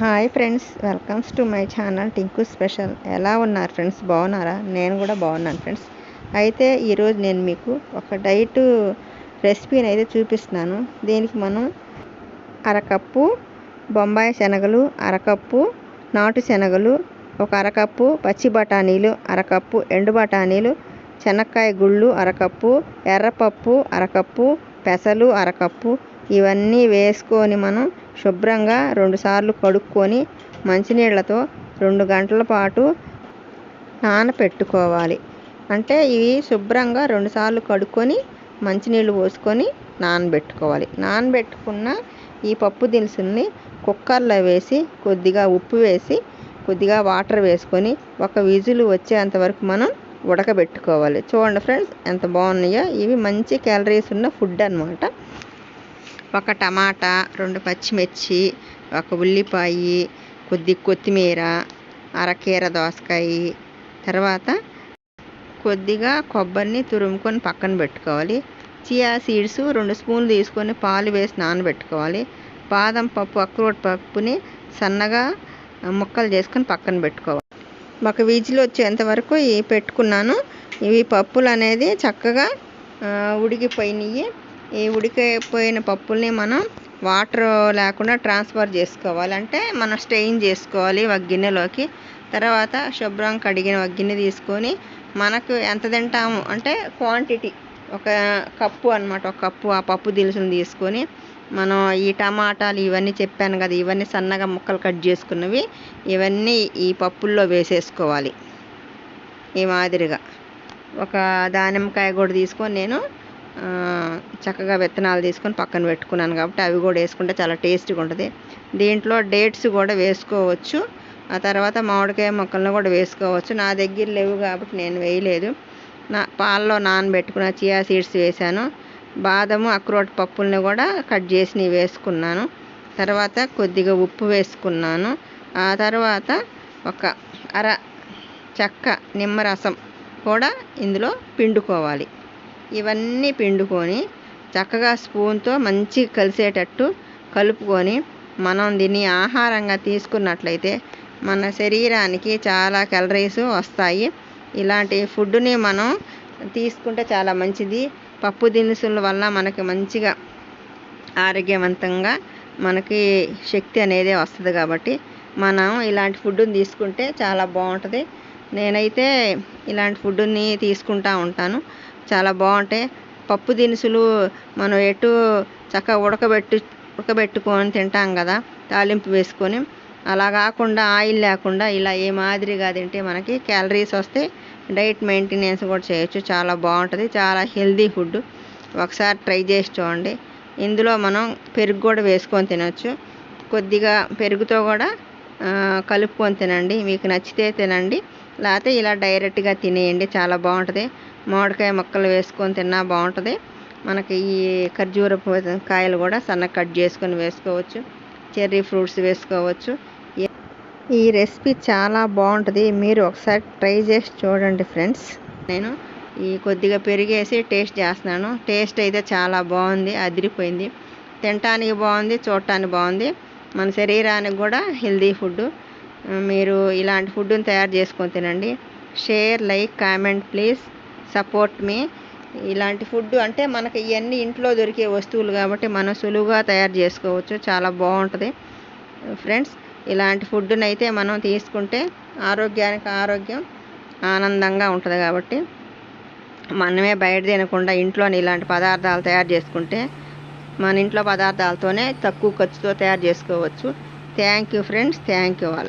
Hi friends welcomes to my channel Tinku special. ఎలా ఉన్నారు friends? బాగున్నారా? నేను కూడా బాగున్నాను ఫ్రెండ్స్. అయితే ఈరోజు నేను మీకు ఒక డైట్ రెసిపీని అయితే చూపిస్తున్నాను. దీనికి మనం అరకప్పు బొంబాయి శనగలు అరకప్పు నాటు శనగలు ఒక అరకప్పు పచ్చి బఠానీలు అరకప్పు ఎండు బఠానీలు చెనక్కాయ గుళ్ళు అరకప్పు ఎర్రపప్పు అరకప్పు పెసలు అరకప్పు ఇవన్నీ వేసుకొని మనం శుభ్రంగా రెండుసార్లు కడుక్కొని మంచినీళ్ళతో రెండు గంటల పాటు నానపెట్టుకోవాలి. అంటే ఇవి శుభ్రంగా రెండుసార్లు కడుక్కొని మంచినీళ్ళు పోసుకొని నానబెట్టుకోవాలి. నానబెట్టుకున్న ఈ పప్పు దినుసుల్ని కుక్కర్లో వేసి కొద్దిగా ఉప్పు వేసి కొద్దిగా వాటర్ వేసుకొని ఒక విజులు వచ్చేంత వరకు మనం ఉడకబెట్టుకోవాలి. చూడండి ఫ్రెండ్స్ ఎంత బాగున్నాయో. ఇవి మంచి క్యాలరీస్ ఉన్న ఫుడ్ అనమాట ఒక టమాటా రెండు పచ్చిమిర్చి ఒక ఉల్లిపాయ కొద్ది కొత్తిమీర అరకీర దోసకాయ తర్వాత కొద్దిగా కొబ్బరిని తురుముకొని పక్కన పెట్టుకోవాలి. చియా సీడ్స్ రెండు స్పూన్లు తీసుకొని పాలు వేసి నానబెట్టుకోవాలి. బాదం పప్పు అక్రోట్ పప్పుని సన్నగా ముక్కలు చేసుకొని పక్కన పెట్టుకోవాలి. ఒక విజిల్ వచ్చేంత వరకు పెట్టుకున్నాను. ఇవి పప్పులు అనేది చక్కగా ఉడికిపోయినాయి ఈ ఉడికిపోయిన పప్పుల్ని మనం వాటర్ లేకుండా ట్రాన్స్ఫర్ చేసుకోవాలి. అంటే మనం స్టెయిన్ చేసుకోవాలి ఒక గిన్నెలోకి. తర్వాత శుభ్రం కడిగిన ఒక గిన్నె తీసుకొని మనకు ఎంత తింటాము అంటే క్వాంటిటీ ఒక కప్పు అనమాట ఒక కప్పు ఆ పప్పు దినుసులు తీసుకొని మనం ఈ టమాటాలు ఇవన్నీ చెప్పాను కదా ఇవన్నీ సన్నగా ముక్కలు కట్ చేసుకున్నవి ఇవన్నీ ఈ పప్పుల్లో వేసేసుకోవాలి. ఈ మాదిరిగా ఒక దానిమ్మకాయ కూడా తీసుకొని నేను చక్కగా విత్తనాలు తీసుకొని పక్కన పెట్టుకున్నాను కాబట్టి అవి కూడా వేసుకుంటే చాలా టేస్టీగా ఉంటుంది. దీంట్లో డేట్స్ కూడా వేసుకోవచ్చు. ఆ తర్వాత మామిడికాయ మొక్కలను కూడా వేసుకోవచ్చు. నా దగ్గర లేవు కాబట్టి నేను వేయలేదు. నా పాలలో నానబెట్టుకున్న చియా సీడ్స్ వేసాను బాదము అక్రోట్ పప్పుల్ని కూడా కట్ చేసి వేసుకున్నాను. తర్వాత కొద్దిగా ఉప్పు వేసుకున్నాను. ఆ తర్వాత ఒక అర చెక్క నిమ్మరసం కూడా ఇందులో పిండుకోవాలి. ఇవన్నీ పిండుకొని చక్కగా స్పూన్తో మంచిగా కలిసేటట్టు కలుపుకొని మనం దీన్ని ఆహారంగా తీసుకున్నట్లయితే మన శరీరానికి చాలా క్యాలరీస్ వస్తాయి. ఇలాంటి ఫుడ్ని మనం తీసుకుంటే చాలా మంచిది. పప్పు దినుసుల వల్ల మనకి మంచిగా ఆరోగ్యవంతంగా మనకి శక్తి అనేది వస్తుంది కాబట్టి మనం ఇలాంటి ఫుడ్ని తీసుకుంటే చాలా బాగుంటుంది. నేనైతే ఇలాంటి ఫుడ్ని తీసుకుంటూ ఉంటాను. చాలా బాగుంటాయి. పప్పు దినుసులు మనం ఎటు చక్కగా ఉడకబెట్టు ఉడకబెట్టుకొని తింటాం కదా తాలింపు వేసుకొని. అలా కాకుండా ఆయిల్ లేకుండా ఇలా ఏ మాదిరిగా తింటే మనకి క్యాలరీస్ వస్తాయి డైట్ మెయింటెనెన్స్ కూడా చేయొచ్చు. చాలా బాగుంటుంది. చాలా హెల్దీ ఫుడ్. ఒకసారి ట్రై చేసి చూడండి. ఇందులో మనం పెరుగు కూడా వేసుకొని తినొచ్చు. కొద్దిగా పెరుగుతో కూడా కలుపుకొని తినండి. మీకు నచ్చితే తినండి. లేకపోతే ఇలా డైరెక్ట్గా తినేయండి చాలా బాగుంటుంది. మామిడికాయ ముక్కలు వేసుకొని తిన్నా బాగుంటుంది. మనకి ఈ ఖర్జూరపు కాయలు కూడా సన్నగా కట్ చేసుకొని వేసుకోవచ్చు. చెర్రీ ఫ్రూట్స్ వేసుకోవచ్చు. ఈ రెసిపీ చాలా బాగుంటుంది. మీరు ఒకసారి ట్రై చేసి చూడండి ఫ్రెండ్స్. నేను ఈ కొద్దిగా పెరిగేసి టేస్ట్ చేస్తున్నాను. టేస్ట్ అయితే చాలా బాగుంది అదిరిపోయింది. తినటానికి బాగుంది చూడటానికి బాగుంది. మన శరీరానికి కూడా హెల్దీ ఫుడ్ మీరు ఇలాంటి ఫుడ్ని తయారు చేసుకొని తినండి. Share like comment please. Support me. ఇలాంటి ఫుడ్ అంటే మనకి ఇవన్నీ ఇంట్లో దొరికే వస్తువులు కాబట్టి మనం సులువుగా తయారు చేసుకోవచ్చు. చాలా బాగుంటుంది. ఫ్రెండ్స్ ఇలాంటి ఫుడ్ని అయితే మనం తీసుకుంటే ఆరోగ్యానికి ఆరోగ్యం ఆనందంగా ఉంటుంది కాబట్టి మనమే బయట తినకుండా ఇంట్లోనే ఇలాంటి పదార్థాలు తయారు చేసుకుంటే మన ఇంట్లో పదార్థాలతోనే తక్కువ ఖర్చుతో తయారు చేసుకోవచ్చు. Thank you friends thank you all